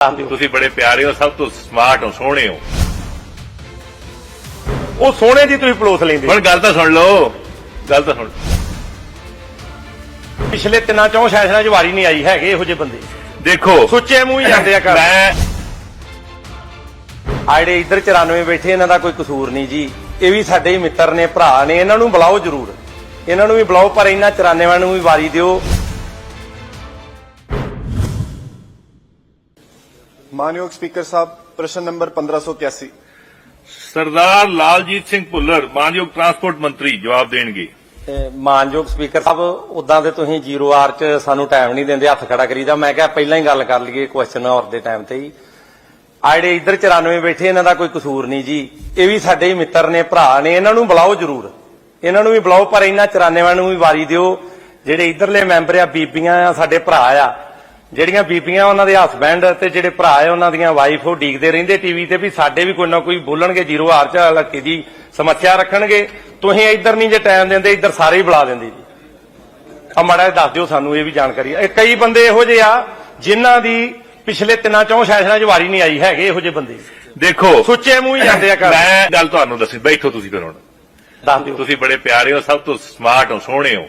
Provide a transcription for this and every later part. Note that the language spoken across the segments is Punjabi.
ਤੁਸੀਂ ਬੜੇ ਪਿਆਰੇ ਹੋ ਸਭ ਤੋਂ ਸਮਾਰਟ ਹੋ ਸੋਹਣੇ ਹੋ। ਉਹ ਸੋਹਣੇ ਜੀ ਤੁਸੀਂ ਪਲੋਸ ਲੈਂਦੇ ਹੁਣ ਗੱਲ ਤਾਂ ਸੁਣ ਲਓ। ਗੱਲ ਤਾਂ ਸੁਣ ਪਿਛਲੇ ਤਿੰਨਾਂ ਚੋਂ ਸੈਸ਼ਨਾਂ 'ਚ ਵਾਰੀ ਨਹੀਂ ਆਈ ਹੈਗੇ ਇਹੋ ਜਿਹੇ ਬੰਦੇ। ਦੇਖੋ ਸੁੱਚੇ ਮੂੰਹ ਹੀ ਜਾਂਦੇ ਆ ਘਰ। ਮੈਂ ਆ ਜਿਹੜੇ ਇੱਧਰ 94 ਬੈਠੇ ਇਹਨਾਂ ਦਾ ਕੋਈ ਕਸੂਰ ਨਹੀਂ ਜੀ। ਇਹ ਵੀ ਸਾਡੇ ਹੀ ਮਿੱਤਰ ਨੇ ਭਰਾ ਨੇ ਇਹਨਾਂ ਨੂੰ ਬੁਲਾਓ ਜ਼ਰੂਰ। ਇਹਨਾਂ ਨੂੰ ਵੀ ਬੁਲਾਓ ਪਰ ਇਹਨਾਂ 94 ਨੂੰ ਵੀ ਵਾਰੀ ਦਿਓ। ਮਾਨਯੋਗ ਸਪੀਕਰ ਸਾਹਿਬ ਪ੍ਰਸ਼ਨ ਨੰਬਰ 1581 ਸਰਦਾਰ ਲਾਲਜੀਤ ਸਿੰਘ ਭੁੱਲਰ ਮਾਨਯੋਗ ਟਰਾਂਸਪੋਰਟ ਮੰਤਰੀ ਜਵਾਬ ਦੇਣਗੇ। ਮਾਨਯੋਗ ਸਪੀਕਰ ਸਾਹਿਬ ਉਦਾਂ ਤੇ ਤੁਸੀਂ ਜ਼ੀਰੋ ਆਰ 'ਚ ਸਾਨੂੰ ਟਾਈਮ ਨਹੀਂ ਦਿੰਦੇ ਹੱਥ ਖੜਾ ਕਰੀਦਾ। ਮੈਂ ਕਿਹਾ ਪਹਿਲਾਂ ਹੀ ਗੱਲ ਕਰ ਲਈਏ ਕੁਐਸਚਨ ਔਰ ਦੇ ਟਾਈਮ ਤੇ ਹੀ। ਆ ਜਿਹੜੇ ਇੱਧਰ 94 ਬੈਠੇ ਇਹਨਾਂ ਦਾ ਕੋਈ ਕਸੂਰ ਨਹੀਂ ਜੀ। ਇਹ ਵੀ ਸਾਡੇ ਹੀ ਮਿੱਤਰ ਨੇ ਭਰਾ ਨੇ ਇਹਨਾਂ ਨੂੰ ਬੁਲਾਓ ਜ਼ਰੂਰ। ਇਹਨਾਂ ਨੂੰ ਵੀ ਬੁਲਾਓ ਪਰ ਇਹਨਾਂ 94 ਨੂੰ ਵੀ ਵਾਰੀ ਦਿਓ। ਜਿਹੜੇ ਇੱਧਰਲੇ ਮੈਂਬਰ ਆ ਬੀਬੀਆਂ ਆ ਸਾਡੇ ਭਰਾ ਆ ਜਿਹੜੀਆਂ ਬੀਬੀਆਂ ਉਹਨਾਂ ਦੇ ਹਸਬੈਂਡ ਤੇ ਜਿਹੜੇ ਭਰਾ ਆ ਉਹਨਾਂ ਦੀਆਂ ਵਾਈਫ ਉਹ ਡੀਕਦੇ ਰਹਿੰਦੇ ਟੀਵੀ ਤੇ ਵੀ ਸਾਡੇ ਵੀ ਕੋਈ ਨਾ ਕੋਈ ਬੋਲਣਗੇ ਜ਼ੀਰੋ ਹਾਰ ਚ ਹਲਕੇ ਦੀ ਸਮੱਸਿਆ ਰੱਖਣਗੇ। ਤੁਸੀਂ ਇੱਧਰ ਨਹੀਂ ਜੇ ਟਾਈਮ ਦਿੰਦੇ ਇੱਧਰ ਸਾਰੇ ਹੀ ਬੁਲਾ ਦਿੰਦੇ ਜੀ। ਆ ਮਾੜਾ ਦੱਸ ਦਿਓ ਸਾਨੂੰ ਇਹ ਵੀ ਜਾਣਕਾਰੀ। ਇਹ ਕਈ ਬੰਦੇ ਇਹੋ ਜਿਹੇ ਆ ਜਿਨ੍ਹਾਂ ਦੀ ਪਿਛਲੇ ਤਿੰਨਾਂ ਚੋਂ ਸੈਸ਼ਨਾਂ 'ਚ ਵਾਰੀ ਨਹੀਂ ਆਈ ਹੈਗੇ ਇਹੋ ਜਿਹੇ ਬੰਦੇ। ਦੇਖੋ ਸੁੱਚੇ ਮੂੰਹ ਹੀ ਜਾਂਦੇ ਆ ਘਰ। ਮੈਂ ਗੱਲ ਤੁਹਾਨੂੰ ਦੱਸੀ ਬੈਠੋ ਤੁਸੀਂ ਫਿਰ ਹੁਣ। ਦੱਸ ਦਿਓ। ਤੁਸੀਂ ਬੜੇ ਪਿਆਰੇ ਹੋ ਸਭ ਤੋਂ ਸਮਾਰਟ ਹੋ ਸੋਹਣੇ ਹੋ।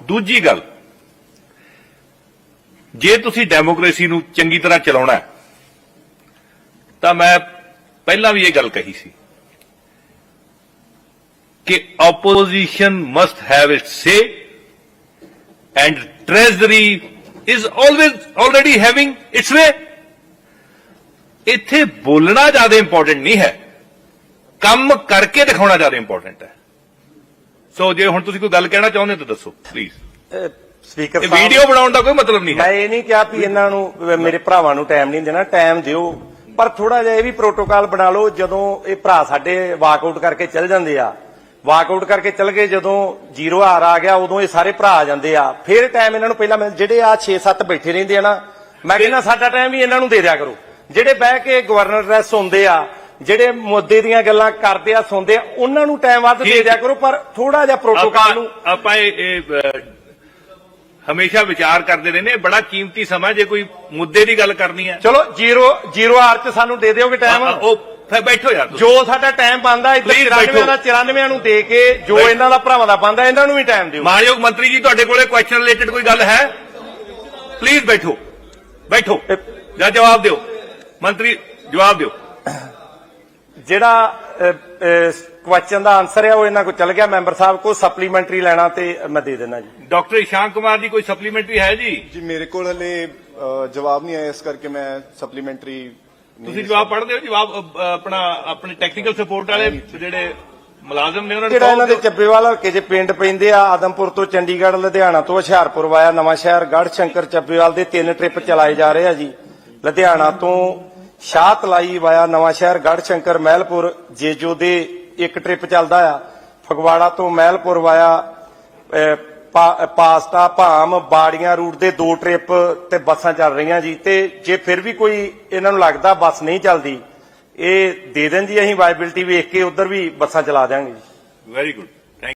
ਦੂਜੀ ਗੱਲ, ਜੇ ਤੁਸੀਂ ਡੈਮੋਕ੍ਰੇਸੀ ਨੂੰ ਚੰਗੀ ਤਰ੍ਹਾਂ ਚਲਾਉਣਾ ਤਾਂ ਮੈਂ ਪਹਿਲਾਂ ਵੀ ਇਹ ਗੱਲ ਕਹੀ ਸੀ ਕਿ opposition must have it say and treasury is always already having its way ਇੱਥੇ ਬੋਲਣਾ ਜ਼ਿਆਦਾ ਇੰਪੋਰਟੈਂਟ ਨਹੀਂ ਹੈ, ਕੰਮ ਕਰਕੇ ਦਿਖਾਉਣਾ ਜ਼ਿਆਦਾ ਇੰਪੋਰਟੈਂਟ ਹੈ। ਸੋ ਜੇ ਹੁਣ ਤੁਸੀਂ ਕੋਈ ਗੱਲ ਕਹਿਣਾ ਚਾਹੁੰਦੇ ਤਾਂ ਦੱਸੋ ਪਲੀਜ਼ ਸਪੀਕਰ ਇਹ ਵੀਡੀਓ ਬਣਾਉਣ ਦਾ ਕੋਈ ਮਤਲਬ ਨਹੀਂ ਮੈਂ ਹੈ ਇਹ ਨਹੀਂ ਕਿਹਾ ਵੀ ਇਹਨਾਂ ਨੂੰ ਮੇਰੇ ਭਰਾਵਾਂ ਨੂੰ ਟਾਈਮ ਨਹੀਂ ਦੇਣਾ ਟਾਈਮ ਦਿਓ। ਪਰ ਥੋੜਾ ਜਿਹਾ ਇਹ ਵੀ ਪ੍ਰੋਟੋਕਾਲ ਬਣਾ ਲਓ ਜਦੋਂ ਇਹ ਭਰਾ ਸਾਡੇ ਵਾਕਆਊਟ ਕਰਕੇ ਚੱਲ ਜਾਂਦੇ ਆ। ਵਾਕਆਊਟ ਕਰਕੇ ਚੱਲ ਗਏ ਜਦੋਂ ਜ਼ੀਰੋ ਹਾਰ ਆ ਗਿਆ ਉਦੋਂ ਇਹ ਸਾਰੇ ਭਰਾ ਆ ਜਾਂਦੇ ਆ। ਫਿਰ ਟਾਈਮ ਇਹਨਾਂ ਨੂੰ ਪਹਿਲਾਂ ਜਿਹੜੇ ਆ 6-7 ਬੈਠੇ ਰਹਿੰਦੇ ਆ ਨਾ ਮੈਂ ਕਹਿੰਦਾ ਸਾਡਾ ਟਾਈਮ ਵੀ ਇਹਨਾਂ ਨੂੰ ਦੇ ਦਿਆ ਕਰੋ। ਜਿਹੜੇ ਬਹਿ ਕੇ ਗਵਰਨਰ ਰੈਸ ਸੁਣਦੇ ਆ ਜਿਹੜੇ ਮੁੱਦੇ ਦੀਆਂ ਗੱਲਾਂ ਕਰਦੇ ਆ ਸੁਣਦੇ ਆ ਉਹਨਾਂ ਨੂੰ ਟਾਈਮ ਵੱਧ ਦੇ। ਦਿਆ ਕਰੋ ਪਰ ਥੋੜਾ ਜਿਹਾ ਪ੍ਰੋਟੋਕਾਲ ਨੂੰ ਆਪਾਂ ਇਹ ਹਮੇਸ਼ਾ ਵਿਚਾਰ ਕਰਦੇ ਰਹਿੰਦੇ ਬੜਾ ਕੀਮਤੀ ਸਮਾਂ ਜੇ ਕੋਈ ਮੁੱਦੇ ਦੀ ਗੱਲ ਕਰਨੀ ਹੈ। ਚਲੋ ਜ਼ੀਰੋ ਜ਼ੀਰੋ ਹਾਰ ਚ ਸਾਨੂੰ ਦੇ ਦਿਓਗੇ ਟਾਈਮ ਉਹ ਫਿਰ ਬੈਠੋ ਯਾਰ। ਜੋ ਸਾਡਾ ਟਾਈਮ ਬੰਦਾ ਇੱਧਰ Please 94 ਦਾ 94 ਨੂੰ ਦੇ ਕੇ ਜੋ। ਇਹਨਾਂ ਦਾ ਭਰਾਵਾਂ ਦਾ ਬੰਦਾ ਇਹਨਾਂ ਨੂੰ ਵੀ ਟਾਈਮ ਦਿਓ। ਮਾਨਯੋਗ ਮੰਤਰੀ ਜੀ ਤੁਹਾਡੇ ਕੋਲੇ ਕੁਐਸਚਨ ਰਿਲੇਟਡ ਕੋਈ ਗੱਲ ਹੈ? ਪਲੀਜ਼ ਬੈਠੋ। ਬੈਠੋ। ਜਾਂ ਜਵਾਬ ਦਿਓ। ਮੰਤਰੀ ਜਵਾਬ ਦਿਓ। ਜਿਹੜਾ ਕੁਐਸਚਨ ਦਾ ਆਨਸਰ ਹੈ ਉਹ ਇਹਨਾਂ ਕੋਲ ਚੱਲ ਗਿਆ। ਮੈਂਬਰ ਸਾਹਿਬ ਕੋ ਸਪਲੀਮੈਂਟਰੀ ਲੈਣਾ ਤੇ ਮੈਂ ਦੇ ਦੇਣਾ ਜੀ। ਡਾਕਟਰ ਇਸ਼ਾਨ ਕੁਮਾਰ ਜੀ ਕੋਈ ਸਪਲੀਮੈਂਟਰੀ ਹੈ ਜੀ? ਜੀ ਮੇਰੇ ਕੋਲ ਹਲੇ ਜਵਾਬ ਨਹੀਂ ਆਇਆ ਇਸ ਕਰਕੇ ਮੈਂ ਸਪਲੀਮੈਂਟਰੀ ਤੁਸੀਂ ਜਵਾਬ ਪੜ੍ਹਦੇ ਹੋ? ਜਵਾਬ ਆਪਣਾ ਆਪਣੇ ਟੈਕਨੀਕਲ ਸਪੋਰਟ ਵਾਲੇ ਜਿਹੜੇ ਮੁਲਾਜ਼ਮ ਨੇ ਉਹਨਾਂ ਨੂੰ ਜਿਹੜਾ ਇਹਨਾਂ ਦੇ ਚੱਬੇਵਾਲ ਹਲਕੇ 'ਚ ਪਿੰਡ ਪੈਂਦੇ ਆ? ਆਦਮਪੁਰ ਤੋਂ ਚੰਡੀਗੜ੍ਹ ਲੁਧਿਆਣਾ ਤੋਂ ਹੁਸ਼ਿਆਰਪੁਰ ਵਾਇਆ ਨਵਾਂ ਸ਼ਹਿਰ ਗੜ੍ਹ ਸ਼ੰਕਰ ਚੱਬੇਵਾਲ ਦੇ ਤਿੰਨ ਟ੍ਰਿਪ ਚਲਾਏ ਜਾ ਰਹੇ ਆ ਜੀ। ਲੁਧਿਆਣਾ ਤੋਂ ਸ਼ਾਹ ਤਲਾਈ ਵਾਇਆ ਨਵਾਂ ਸ਼ਹਿਰ ਗੜ੍ਹ ਸ਼ੰਕਰ ਮਹਿਲਪੁਰ ਜੇਜੋ ਦੇ ਇੱਕ ਟ੍ਰਿਪ ਚੱਲਦਾ ਆ। ਫਗਵਾੜਾ ਤੋਂ ਮਹਿਲਪੁਰ ਵਾਇਆ ਅਹ, ਪਾਸਤਾ ਭਾਮ ਬਾੜੀਆਂ ਰੂਟ ਦੇ ਦੋ ਟ੍ਰਿਪ ਤੇ ਬੱਸਾਂ ਚੱਲ ਰਹੀਆਂ ਜੀ। ਤੇ ਜੇ ਫਿਰ ਵੀ ਕੋਈ ਇਹਨਾਂ ਨੂੰ ਲੱਗਦਾ ਬੱਸ ਨਹੀਂ ਚੱਲਦੀ ਇਹ ਦੇ ਦੇਣ ਜੀ ਅਸੀਂ ਵਾਇਬਿਲਟੀ ਵੇਖ ਕੇ ਉਧਰ ਵੀ ਬੱਸਾਂ ਚਲਾ ਦਿਆਂਗੇ ਜੀ। Very good